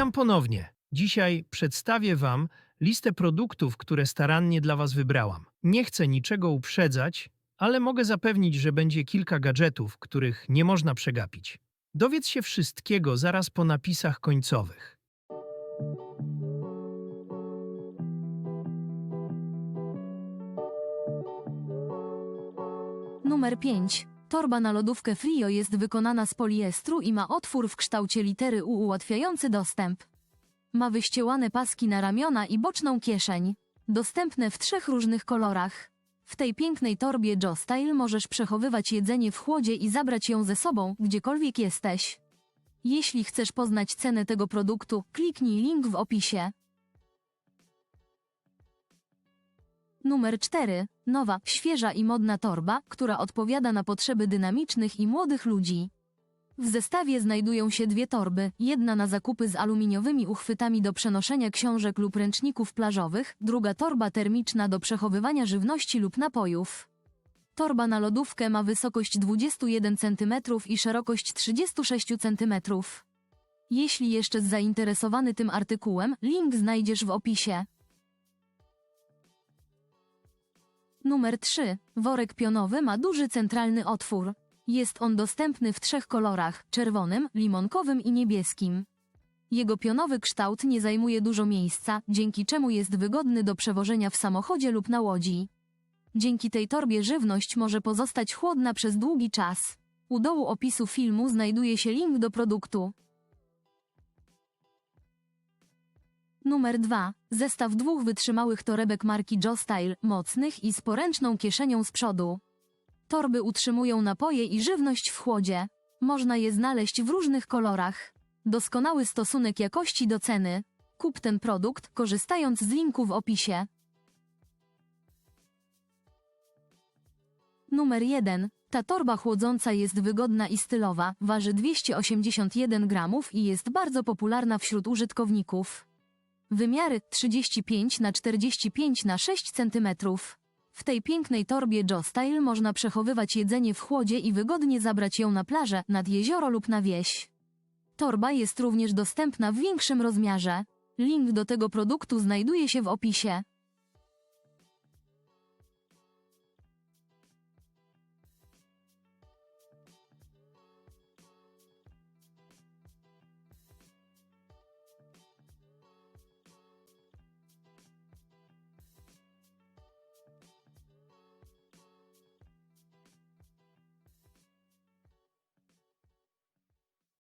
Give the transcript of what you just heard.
Witam ponownie. Dzisiaj przedstawię Wam listę produktów, które starannie dla Was wybrałam. Nie chcę niczego uprzedzać, ale mogę zapewnić, że będzie kilka gadżetów, których nie można przegapić. Dowiedz się wszystkiego zaraz po napisach końcowych. Numer 5. Torba na lodówkę Frio jest wykonana z poliestru i ma otwór w kształcie litery U ułatwiający dostęp. Ma wyściełane paski na ramiona i boczną kieszeń. Dostępne w trzech różnych kolorach. W tej pięknej torbie Joe Style możesz przechowywać jedzenie w chłodzie i zabrać ją ze sobą, gdziekolwiek jesteś. Jeśli chcesz poznać cenę tego produktu, kliknij link w opisie. Numer 4. Nowa, świeża i modna torba, która odpowiada na potrzeby dynamicznych i młodych ludzi. W zestawie znajdują się dwie torby, jedna na zakupy z aluminiowymi uchwytami do przenoszenia książek lub ręczników plażowych, druga torba termiczna do przechowywania żywności lub napojów. Torba na lodówkę ma wysokość 21 cm i szerokość 36 cm. Jeśli jeszcze zainteresowany tym artykułem, link znajdziesz w opisie. Numer 3. Worek pionowy ma duży centralny otwór. Jest on dostępny w trzech kolorach: czerwonym, limonkowym i niebieskim. Jego pionowy kształt nie zajmuje dużo miejsca, dzięki czemu jest wygodny do przewożenia w samochodzie lub na łodzi. Dzięki tej torbie żywność może pozostać chłodna przez długi czas. U dołu opisu filmu znajduje się link do produktu. Numer 2. Zestaw dwóch wytrzymałych torebek marki Joe Style, mocnych i z poręczną kieszenią z przodu. Torby utrzymują napoje i żywność w chłodzie. Można je znaleźć w różnych kolorach. Doskonały stosunek jakości do ceny. Kup ten produkt, korzystając z linku w opisie. Numer 1. Ta torba chłodząca jest wygodna i stylowa, waży 281 gramów i jest bardzo popularna wśród użytkowników. Wymiary 35 na 45 na 6 cm. W tej pięknej torbie Joe można przechowywać jedzenie w chłodzie i wygodnie zabrać ją na plażę, nad jezioro lub na wieś. Torba jest również dostępna w większym rozmiarze. Link do tego produktu znajduje się w opisie.